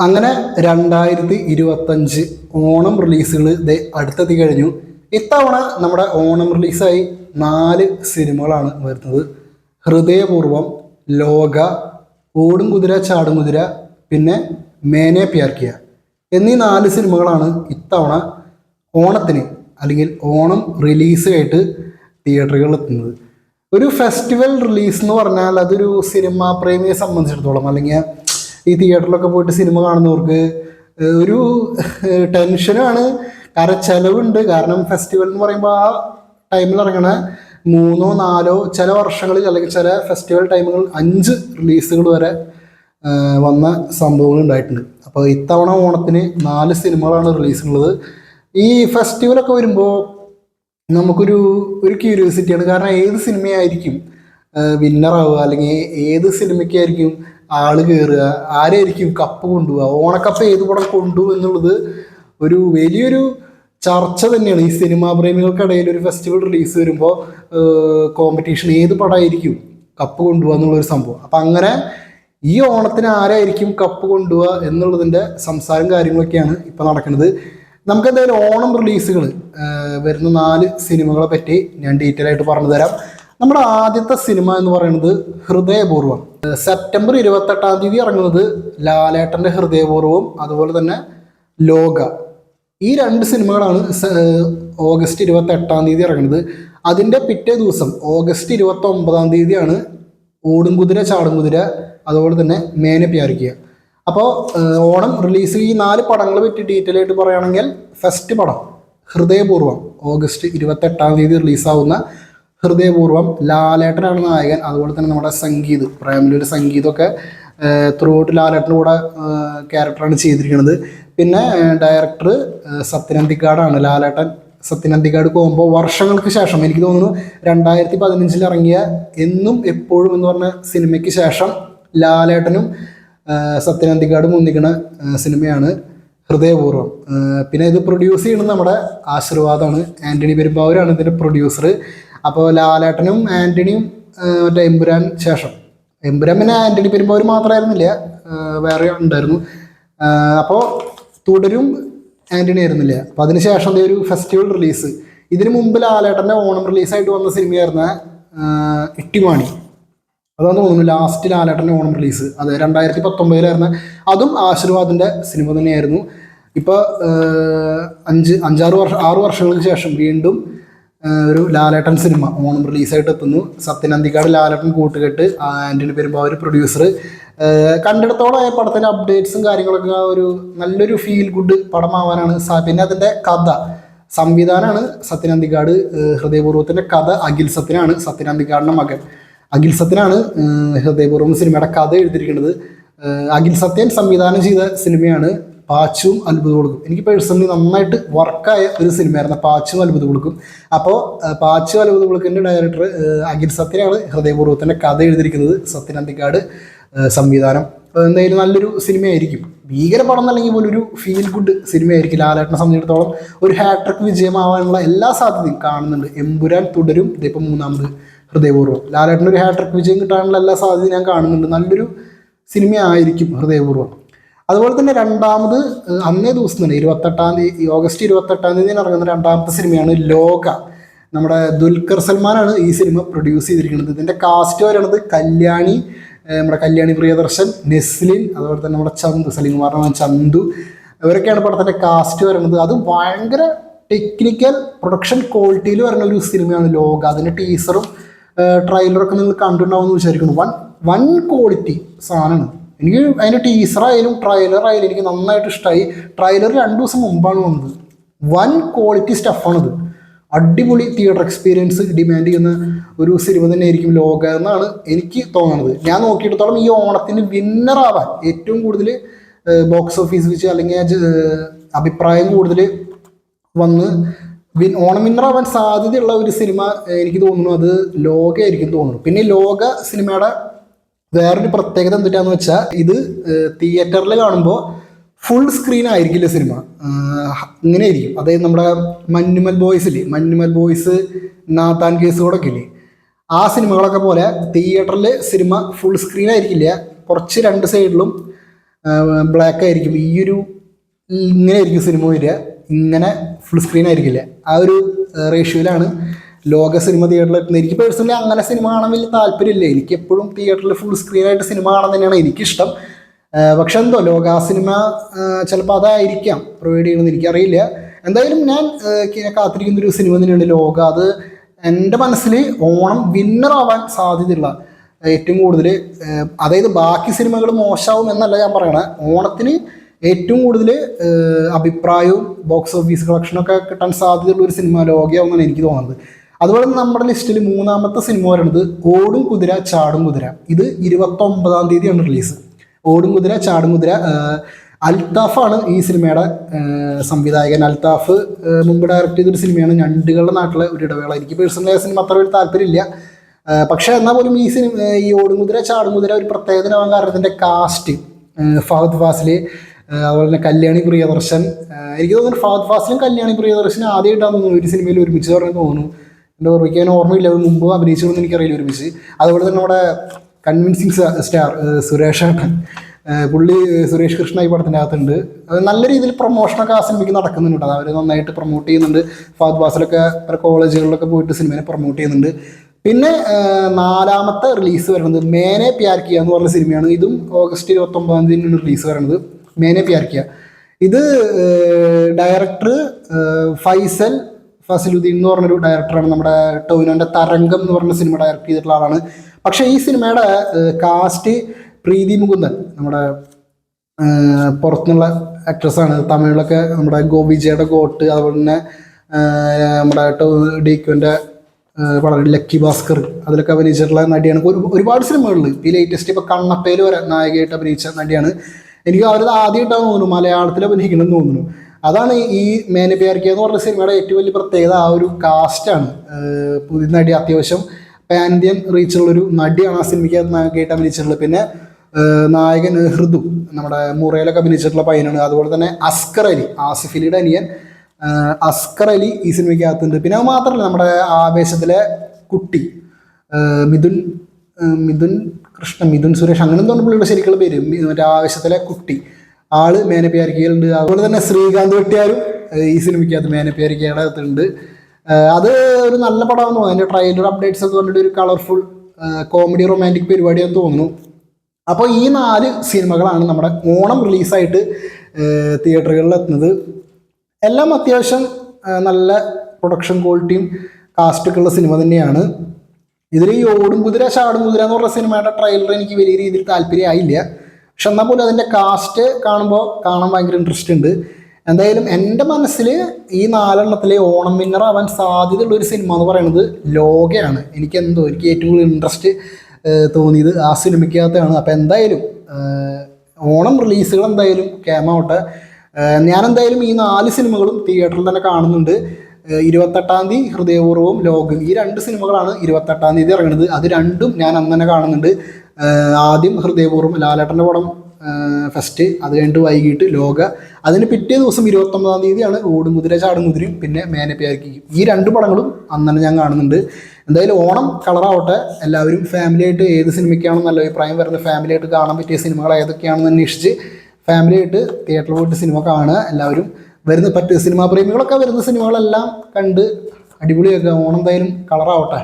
അങ്ങനെ രണ്ടായിരത്തി ഇരുപത്തഞ്ച് ഓണം റിലീസുകൾ ഇത് അടുത്തെത്തി കഴിഞ്ഞു. ഇത്തവണ നമ്മുടെ ഓണം റിലീസായി നാല് സിനിമകളാണ് വരുന്നത്. ഹൃദയപൂർവം ലോക ഓടും കുതിര ചാടും കുതിര പിന്നെ മേനെ പ്യാർക്കിയ. എന്നീ നാല് സിനിമകളാണ് ഇത്തവണ ഓണത്തിന് അല്ലെങ്കിൽ ഓണം റിലീസായിട്ട് തിയേറ്ററുകളിൽ എത്തുന്നത്. ഒരു ഫെസ്റ്റിവൽ റിലീസ് എന്ന് പറഞ്ഞാൽ അതൊരു സിനിമാ പ്രേമിയെ സംബന്ധിച്ചിടത്തോളം അല്ലെങ്കിൽ ഈ തിയേറ്ററിലൊക്കെ പോയിട്ട് സിനിമ കാണുന്നവർക്ക് ഒരു ടെൻഷനാണ്. കാരണം ചിലവുണ്ട്. കാരണം ഫെസ്റ്റിവൽ എന്ന് പറയുമ്പോൾ ആ ടൈമിൽ ഇറങ്ങണ മൂന്നോ നാലോ ചില വർഷങ്ങളിൽ അല്ലെങ്കിൽ ചില ഫെസ്റ്റിവൽ ടൈമുകൾ അഞ്ച് റിലീസുകൾ വരെ വന്ന സംഭവങ്ങൾ ഉണ്ടായിട്ടുണ്ട്. അപ്പോൾ ഇത്തവണ ഓണത്തിന് നാല് സിനിമകളാണ് റിലീസുള്ളത്. ഈ ഫെസ്റ്റിവലൊക്കെ വരുമ്പോൾ നമുക്കൊരു ഒരു ക്യൂരിയോസിറ്റിയാണ്. കാരണം ഏത് സിനിമയായിരിക്കും വിന്നറാവുക? അല്ലെങ്കിൽ ഏത് സിനിമയ്ക്കായിരിക്കും ആൾ കയറുക ആരായിരിക്കും കപ്പ് കൊണ്ടുപോവുക ഓണക്കപ്പ് ഏത് പടം കൊണ്ടുപോകും എന്നുള്ളത് ഒരു വലിയൊരു ചർച്ച തന്നെയാണ്. ഈ സിനിമാ പ്രേമികൾക്കിടയിൽ ഒരു ഫെസ്റ്റിവൽ റിലീസ് വരുമ്പോൾ കോമ്പറ്റീഷൻ ഏത് പടമായിരിക്കും കപ്പ് കൊണ്ടുപോകുക എന്നുള്ളൊരു സംഭവം. അപ്പം അങ്ങനെ ഈ ഓണത്തിന് ആരായിരിക്കും കപ്പ് കൊണ്ടുപോവുക എന്നുള്ളതിന്റെ സംസാരം കാര്യങ്ങളൊക്കെയാണ് ഇപ്പം നടക്കുന്നത്. നമുക്ക് എന്തായാലും ഓണം റിലീസുകൾ വരുന്ന നാല് സിനിമകളെ പറ്റി ഞാൻ ഡീറ്റെയിൽ ആയിട്ട് പറഞ്ഞു തരാം നമ്മുടെ ആദ്യത്തെ സിനിമ എന്ന് പറയുന്നത് ഹൃദയപൂർവം സെപ്റ്റംബർ ഇരുപത്തെട്ടാം തീയതി ഇറങ്ങുന്നത് ലാലേട്ടന്റെ ഹൃദയപൂർവം അതുപോലെ തന്നെ ലോക. ഈ രണ്ട് സിനിമകളാണ് ഓഗസ്റ്റ് ഇരുപത്തി എട്ടാം തീയതി ഇറങ്ങുന്നത്. അതിന്റെ പിറ്റേ ദിവസം ഓഗസ്റ്റ് ഇരുപത്തി ഒമ്പതാം തീയതിയാണ് ഓടും കുതിര ചാടും കുതിര അതുപോലെ തന്നെ മേനെ പ്യാരിക്കുക. അപ്പോൾ ഓണം റിലീസ് ഈ നാല് പടങ്ങളെ പറ്റി ഡീറ്റെയിൽ ആയിട്ട് പറയുകയാണെങ്കിൽ ഫസ്റ്റ് പടം ഹൃദയപൂർവം ഓഗസ്റ്റ് ഇരുപത്തെട്ടാം തീയതി റിലീസാവുന്ന ഹൃദയപൂർവം ലാലേട്ടനാണ് നായകൻ. അതുപോലെ തന്നെ നമ്മുടെ സംഗീത് പ്രേമലൊരു സംഗീതമൊക്കെ ത്രൂ ഔട്ട് ലാലേട്ടന്റെ കൂടെ ക്യാരക്ടറാണ് ചെയ്തിരിക്കുന്നത്. പിന്നെ ഡയറക്ടർ സത്യനന്തിക്കാടാണ് ലാലേട്ടൻ. സത്യനന്തിക്കാട് പോകുമ്പോൾ വർഷങ്ങൾക്ക് ശേഷം എനിക്ക് തോന്നുന്നു രണ്ടായിരത്തി പതിനഞ്ചിൽ ഇറങ്ങിയ എന്നും എപ്പോഴും എന്ന് പറഞ്ഞ സിനിമയ്ക്ക് ശേഷം ലാലേട്ടനും സത്യനന്തിക്കാട് മുന്നിക്കണ സിനിമയാണ് ഹൃദയപൂർവം. പിന്നെ ഇത് പ്രൊഡ്യൂസ് ചെയ്യുന്നത് നമ്മുടെ ആശീർവാദമാണ് ആന്റണി പെരുമ്പാവൂരാണ് ഇതിന്റെ പ്രൊഡ്യൂസർ അപ്പോൾ ലാലേട്ടനും ആന്റണിയും മറ്റേ എമ്പുരാൻ ശേഷം. എമ്പുരാൻ പിന്നെ ആന്റണി അവർ മാത്രമായിരുന്നില്ല വേറെ ഉണ്ടായിരുന്നു. അപ്പോൾ തുടരും ആന്റണി ആയിരുന്നില്ല. അപ്പോൾ അതിനുശേഷം ഒരു ഫെസ്റ്റിവൽ റിലീസ് ഇതിനു മുമ്പ് ലാലേട്ടന്റെ ഓണം റിലീസായിട്ട് വന്ന സിനിമയായിരുന്ന ഇട്ടിമാണി. അതാന്ന് തോന്നുന്നു ലാസ്റ്റ് ലാലേട്ടന്റെ ഓണം റിലീസ് അത് രണ്ടായിരത്തി പത്തൊമ്പതിലായിരുന്ന അതും ആശീർവാദിന്റെ സിനിമ തന്നെയായിരുന്നു. ഇപ്പോൾ അഞ്ച് അഞ്ചാറ് വർഷം ആറ് വർഷങ്ങൾക്ക് ശേഷം വീണ്ടും ഒരു ലാലേട്ടൻ സിനിമ ഓണം റിലീസായിട്ട് എത്തുന്നു സത്യനന്ദിക്കാട് ലാലേട്ടൻ കൂട്ടുകെട്ട് ആന്റണി പെരുമ്പാവൂർ പ്രൊഡ്യൂസർ കണ്ടിടത്തോളം ആ പടത്തിന്റെ അപ്ഡേറ്റ്സും കാര്യങ്ങളൊക്കെ ഒരു നല്ലൊരു ഫീൽ ഗുഡ് പടമാവാനാണ് പിന്നെ അതിന്റെ കഥ. സംവിധാനമാണ് സത്യനന്ദിക്കാട് ഹൃദയപൂർവത്തിന്റെ കഥ അഖിൽ സത്യനാണ് സത്യനന്ദിക്കാടിന്റെ മകൻ. അഖിൽ സത്യനാണ് ഹൃദയപൂർവം സിനിമയുടെ കഥ എഴുതിയിരിക്കുന്നത്. അഖിൽ സത്യൻ സംവിധാനം ചെയ്ത സിനിമയാണ് പാച്ചും അത്ഭുത കൊടുക്കും. എനിക്ക് പേഴ്സണലി നന്നായിട്ട് വർക്കായ ഒരു സിനിമയായിരുന്നു പാച്ചും അത്ഭുത കൊടുക്കും. അപ്പോൾ പാച്ചു അത്ഭുത കൊടുക്കിന്റെ ഡയറക്ടർ അഖിൽ സത്യനാണ് ഹൃദയപൂർവത്തിന്റെ കഥ എഴുതിയിരിക്കുന്നത് സത്യൻ അന്തിക്കാട് സംവിധാനം. എന്തായാലും നല്ലൊരു സിനിമയായിരിക്കും. ഭീകര പടം എന്നല്ലെങ്കിൽ പോലും ഒരു ഫീൽ ഗുഡ് സിനിമയായിരിക്കും ലാലേട്ടനെ സംബന്ധിച്ചിടത്തോളം. ഒരു ഹാട്രിക് വിജയമാവാനുള്ള എല്ലാ സാധ്യതയും കാണുന്നുണ്ട്. എമ്പുരാൻ തുടരും. ഇതിപ്പോൾ മൂന്നാമത് ഹൃദയപൂർവം. ലാലേട്ടൻ ഒരു ഹാട്രിക് വിജയം കിട്ടാനുള്ള എല്ലാ സാധ്യതയും ഞാൻ കാണുന്നുണ്ട്. നല്ലൊരു സിനിമ ആയിരിക്കും ഹൃദയപൂർവം. അതുപോലെ തന്നെ രണ്ടാമത് അന്നേ ദിവസം തന്നെ ഇരുപത്തെട്ടാം തീയതി ഓഗസ്റ്റ് ഇരുപത്തെട്ടാം തീയതി ഇറങ്ങുന്ന രണ്ടാമത്തെ സിനിമയാണ് ലോക. നമ്മുടെ ദുൽഖർ സൽമാനാണ് ഈ സിനിമ പ്രൊഡ്യൂസ് ചെയ്തിരിക്കുന്നത്. ഇതിന്റെ കാസ്റ്റ് വരുന്നത് കല്യാണി നമ്മുടെ കല്യാണി പ്രിയദർശൻ നെസ്ലിൻ അതുപോലെ തന്നെ നമ്മുടെ ചന്തു സലീംകുമാറിന്റെ മകൻ ചന്തു. ഇവരൊക്കെയാണ് പടത്തിന്റെ കാസ്റ്റ് വരുന്നത് അത് ഭയങ്കര ടെക്നിക്കൽ പ്രൊഡക്ഷൻ ക്വാളിറ്റിയിൽ വരുന്ന ഒരു സിനിമയാണ് ലോക. അതിന്റെ ടീസറും ട്രെയിലറൊക്കെ നിങ്ങൾ കണ്ടിട്ടുണ്ടാവുമെന്ന് വിചാരിക്കുന്നു. വൺ വൺ ക്വാളിറ്റി സാധനമാണ്. എനിക്ക് അതിന്റെ ടീസറായാലും ആയാലും എനിക്ക് നന്നായിട്ട് ഇഷ്ടമായി ട്രൈലർ രണ്ട് ദിവസം മുമ്പാണ് വന്നത്. വൺ ക്വാളിറ്റി സ്റ്റഫാണിത് അടിപൊളി തിയേറ്റർ എക്സ്പീരിയൻസ് ഡിമാൻഡ് ചെയ്യുന്ന ഒരു സിനിമ തന്നെയായിരിക്കും ലോക എന്നാണ് എനിക്ക് തോന്നുന്നത്. ഞാൻ നോക്കിയിടത്തോളം ഈ ഓണത്തിന് വിന്നറാവാൻ ഏറ്റവും കൂടുതൽ ബോക്സ് ഓഫീസ് വെച്ച് അല്ലെങ്കിൽ അഭിപ്രായം കൂടുതൽ വന്ന് വിൻ ഓണം വിന്നറാവാൻ സാധ്യതയുള്ള ഒരു സിനിമ എനിക്ക് തോന്നുന്നു അത് ലോകയായിരിക്കും തോന്നുന്നു. പിന്നെ ലോക സിനിമയുടെ വേറൊരു പ്രത്യേകത എന്തിട്ടാന്ന് വെച്ചാൽ ഇത് തിയേറ്ററിൽ കാണുമ്പോൾ ഫുൾ സ്ക്രീൻ ആയിരിക്കില്ല സിനിമ ഇങ്ങനെ ആയിരിക്കും അതായത് നമ്മുടെ മഞ്ഞുമൽ ബോയ്സ് ഇല്ലേ മഞ്ഞുമൽ ബോയ്സ് നാത്താൻ കേസുകളൊക്കെ ഇല്ലേ. ആ സിനിമകളൊക്കെ പോലെ തിയേറ്ററിൽ സിനിമ ഫുൾ സ്ക്രീൻ ആയിരിക്കില്ല. കുറച്ച് രണ്ട് സൈഡിലും ബ്ലാക്ക് ആയിരിക്കും. ഈ ഒരു ഇങ്ങനെ ആയിരിക്കും സിനിമ വരിക. ഇങ്ങനെ ഫുൾ സ്ക്രീൻ ആയിരിക്കില്ല. ആ ഒരു റേഷ്യോയിലാണ് ലോക സിനിമ തിയേറ്ററിൽ എത്തുന്നത് എനിക്ക് പേഴ്സണലി അങ്ങനെ സിനിമ കാണാൻ വലിയ താല്പര്യമില്ല. എനിക്ക് എപ്പോഴും തിയേറ്ററിൽ ഫുൾ സ്ക്രീൻ ആയിട്ട് സിനിമ കാണാൻ തന്നെയാണ് എനിക്കിഷ്ടം. പക്ഷെ എന്തോ ലോക സിനിമ ചിലപ്പോൾ അതായിരിക്കാം. പ്രൊവൈഡ് ചെയ്യണമെന്ന് എനിക്കറിയില്ല. എന്തായാലും ഞാൻ കാത്തിരിക്കുന്ന ഒരു സിനിമ തന്നെയാണ് ലോക. അത് എന്റെ മനസ്സിൽ ഓണം വിന്നർ ആവാൻ സാധ്യതയുള്ള ഏറ്റവും കൂടുതൽ അതായത് ബാക്കി സിനിമകൾ മോശമാവും എന്നല്ല ഞാൻ പറയണേ. ഓണത്തിന് ഏറ്റവും കൂടുതൽ അഭിപ്രായവും ബോക്സ് ഓഫീസ് കളക്ഷനൊക്കെ കിട്ടാൻ സാധ്യതയുള്ള ഒരു സിനിമ ലോകയാവുമെന്നാണ് എനിക്ക് തോന്നുന്നത്. അതുപോലെ നമ്മുടെ ലിസ്റ്റിൽ മൂന്നാമത്തെ സിനിമ വരുന്നത് ഓടും കുതിര ചാടും കുതിര. ഇത് ഇരുപത്തൊമ്പതാം തീയതിയാണ് റിലീസ് ഓടും കുതിര ചാടും കുതിര. അൽത്താഫാണ് ഈ സിനിമയുടെ സംവിധായകൻ. അൽത്താഫ് മുമ്പ് ഡയറക്റ്റ് ചെയ്തൊരു സിനിമയാണ് ഞണ്ടുകളുടെ നാട്ടിലെ ഒരു ഇടവേള. എനിക്ക് പേഴ്സണലി ആ സിനിമ അത്ര വലിയ താല്പര്യമില്ല. പക്ഷേ എന്നാൽ പോലും ഈ സിനിമ ഈ ഓടും കുതിര ചാടും കുതിര ഒരു പ്രത്യേകതനാവാൻ കാരണം ഇതിന്റെ കാസ്റ്റ് ഫഹദ് ഫാസിൽ അതുപോലെ തന്നെ കല്യാണി പ്രിയദർശൻ. എനിക്ക് തോന്നുന്നു ഫഹദ് ഫാസിലും കല്യാണി പ്രിയദർശനും ആദ്യമായിട്ടാണ് ഒരു സിനിമയിൽ ഒരുമിച്ച് പറഞ്ഞു തോന്നുന്നു. എന്റെ ഓർമ്മിക്കാൻ ഓർമ്മയില്ല അത് മുമ്പ് അഭിനയിച്ചതെന്ന് എനിക്കറിയില്ല ഒരു മിസ് അതുപോലെ തന്നെ നമ്മുടെ കൺവിൻസിങ് സ്റ്റാർ സുരേഷ് ഏട്ടൻ പുള്ളി സുരേഷ് കൃഷ്ണ ഈ പടത്തിന്റെ അകത്തുണ്ട്. നല്ല രീതിയിൽ പ്രൊമോഷനൊക്കെ ആ സിനിമയ്ക്ക് നടക്കുന്നുണ്ട്. അവർ നന്നായിട്ട് പ്രൊമോട്ട് ചെയ്യുന്നുണ്ട്. ഫാദ് ബാസിലൊക്കെ കോളേജുകളിലൊക്കെ പോയിട്ട് സിനിമയെ പ്രൊമോട്ട് ചെയ്യുന്നുണ്ട്. പിന്നെ നാലാമത്തെ റിലീസ് വരുന്നത് മേനെ പ്യാർക്കിയ കിയ എന്ന് പറഞ്ഞ സിനിമയാണ് ഇതും ഓഗസ്റ്റ് ഇരുപത്തൊമ്പതാം തീയതിയാണ് റിലീസ് വരുന്നത് മേനെ പ്യാർക്കിയ കിയ. ഇത് ഡയറക്ടർ ഫൈസൽ ഫസിലുദ്ദീൻ എന്ന് പറഞ്ഞൊരു ഡയറക്ടറാണ് നമ്മുടെ ടോവിനോന്റെ തരംഗം എന്ന് പറഞ്ഞ സിനിമ ഡയറക്റ്റ് ചെയ്തിട്ടുള്ള ആളാണ്. പക്ഷേ ഈ സിനിമയുടെ കാസ്റ്റ് പ്രീതി മുകുന്ദൻ നമ്മുടെ പുറത്തുനിന്നുള്ള ആക്ട്രസ്സാണ് തമിഴിലൊക്കെ നമ്മുടെ ഗോപിജയുടെ ഗോട്ട് അതുപോലെ തന്നെ നമ്മുടെ ഡീക്കുവിന്റെ വളരെ ലക്കി ഭാസ്കർ അതിലൊക്കെ അഭിനയിച്ചിട്ടുള്ള നടിയാണ്. ഒരു ഒരുപാട് സിനിമകളിൽ ഈ ലേറ്റസ്റ്റ് ഇപ്പോൾ കണ്ണപ്പേര് വരെ നായികയായിട്ട് അഭിനയിച്ച നടിയാണ്. എനിക്ക് അവരത് ആദ്യമായിട്ടാണ് തോന്നുന്നു. മലയാളത്തിൽ അഭിനയിക്കണമെന്ന് തോന്നുന്നു. അതാണ് ഈ മേനപ്പിയാർക്കിയ എന്ന് പറഞ്ഞ സിനിമയുടെ ഏറ്റവും വലിയ പ്രത്യേകത. ആ ഒരു കാസ്റ്റാണ് പുതിയ നടി അത്യാവശ്യം പാൻ ഇന്ത്യൻ റീച്ചുള്ളൊരു നടിയാണ് ആ സിനിമയ്ക്ക് നായികയായിട്ട് അഭിനയിച്ചിട്ടുള്ളത്. പിന്നെ നായകൻ ഹൃദു നമ്മുടെ മുറയിലൊക്കെ അഭിനയിച്ചിട്ടുള്ള പയ്യനാണ്. അതുപോലെ തന്നെ അസ്കർ അലി ആസിഫ് അലിയുടെ അനിയൻ. അസ്കർ അലി ഈ സിനിമയ്ക്കകത്തുണ്ട്. പിന്നെ അത് മാത്രമല്ല നമ്മുടെ ആവേശത്തിലെ കുട്ടി മിഥുൻ മിഥുൻ കൃഷ്ണ മിഥുൻ സുരേഷ് അങ്ങനെ എന്തോ പുള്ളിയുടെ ശരിക്കുള്ള പേര്. മറ്റേ ആവേശത്തിലെ കുട്ടി. ആൾ മേനപ്പിയാരിക്കയിലുണ്ട് അതുപോലെ തന്നെ ശ്രീകാന്ത് വെട്ടിയാരും ഈ സിനിമയ്ക്കകത്ത് മേനപ്പിയാരിക്കയുടെ അകത്തുണ്ട് അത് ഒരു നല്ല പടമാണെന്ന് തോന്നുന്നു. അതിന്റെ ട്രെയിലർ അപ്ഡേറ്റ്സ് ഒക്കെ കണ്ടിട്ട് ഒരു കളർഫുൾ കോമഡി റൊമാന്റിക് പരിപാടിയാണെന്ന് തോന്നുന്നു. അപ്പോൾ ഈ നാല് സിനിമകളാണ് നമ്മുടെ ഓണം റിലീസായിട്ട് തിയേറ്ററുകളിൽ എത്തുന്നത് എല്ലാം അത്യാവശ്യം നല്ല പ്രൊഡക്ഷൻ ക്വാളിറ്റിയും കാസ്റ്റൊക്കെ ഉള്ള സിനിമ തന്നെയാണ്. ഇതിൽ ഈ ഓടും കുതിര ചാടും കുതിര എന്ന് പറഞ്ഞ സിനിമയുടെ ട്രെയിലർ എനിക്ക് വലിയ രീതിയിൽ താല്പര്യമായില്ല. പക്ഷെ എന്നാൽ പോലും അതിന്റെ കാസ്റ്റ് കാണുമ്പോൾ കാണാൻ ഭയങ്കര ഇൻട്രസ്റ്റ് ഉണ്ട്. എന്തായാലും എന്റെ മനസ്സിൽ ഈ നാലെണ്ണത്തിലെ ഓണം വിന്നർ ആവാൻ സാധ്യതയുള്ള ഒരു സിനിമ എന്ന് പറയുന്നത് ലോകയാണ്. എനിക്ക് എന്തോ എനിക്ക് ഏറ്റവും കൂടുതൽ ഇൻട്രസ്റ്റ് തോന്നിയത് ആ സിനിമയ്ക്കകത്താണ്. അപ്പോൾ എന്തായാലും ഓണം റിലീസുകൾ എന്തായാലും ക്യാമാവട്ടെ ഞാനെന്തായാലും ഈ നാല് സിനിമകളും തിയേറ്ററിൽ തന്നെ കാണുന്നുണ്ട്. ഇരുപത്തെട്ടാം തീയതി ഹൃദയപൂർവം ലോകം. ഈ രണ്ട് സിനിമകളാണ് ഇരുപത്തെട്ടാം തീയതി ഇറങ്ങുന്നത്. അത് രണ്ടും ഞാൻ അന്ന് തന്നെ കാണുന്നുണ്ട്. ആദ്യം ഹൃദയപൂർവം ലാലേട്ടന്റെ പടം ഫസ്റ്റ് അത് കഴിഞ്ഞിട്ട് വൈകിട്ട് ലോക. അതിന് പിറ്റേ ദിവസം ഇരുപത്തൊമ്പതാം തീയതിയാണ് ഓടും കുതിര ചാടും കുതിരയും പിന്നെ മേനപ്പിയാക്കി ഈ രണ്ട് പടങ്ങളും അന്ന് തന്നെ ഞാൻ കാണുന്നുണ്ട്. എന്തായാലും ഓണം കളറാവട്ടെ. എല്ലാവരും ഫാമിലി ആയിട്ട് ഏത് സിനിമയ്ക്കാണ് നല്ല അഭിപ്രായം വരുന്നത്? ഫാമിലി ആയിട്ട് കാണാൻ പറ്റിയ സിനിമകൾ ഏതൊക്കെയാണെന്ന് അന്വേഷിച്ച് ഫാമിലി ആയിട്ട് തിയേറ്ററിൽ പോയിട്ട് സിനിമ കാണുക. എല്ലാവരും വരുന്ന പറ്റിയ സിനിമാ പ്രേമികളൊക്കെ വരുന്ന സിനിമകളെല്ലാം കണ്ട് അടിപൊളിയാക്കുക. ഓണം എന്തായാലും കളറാവട്ടെ.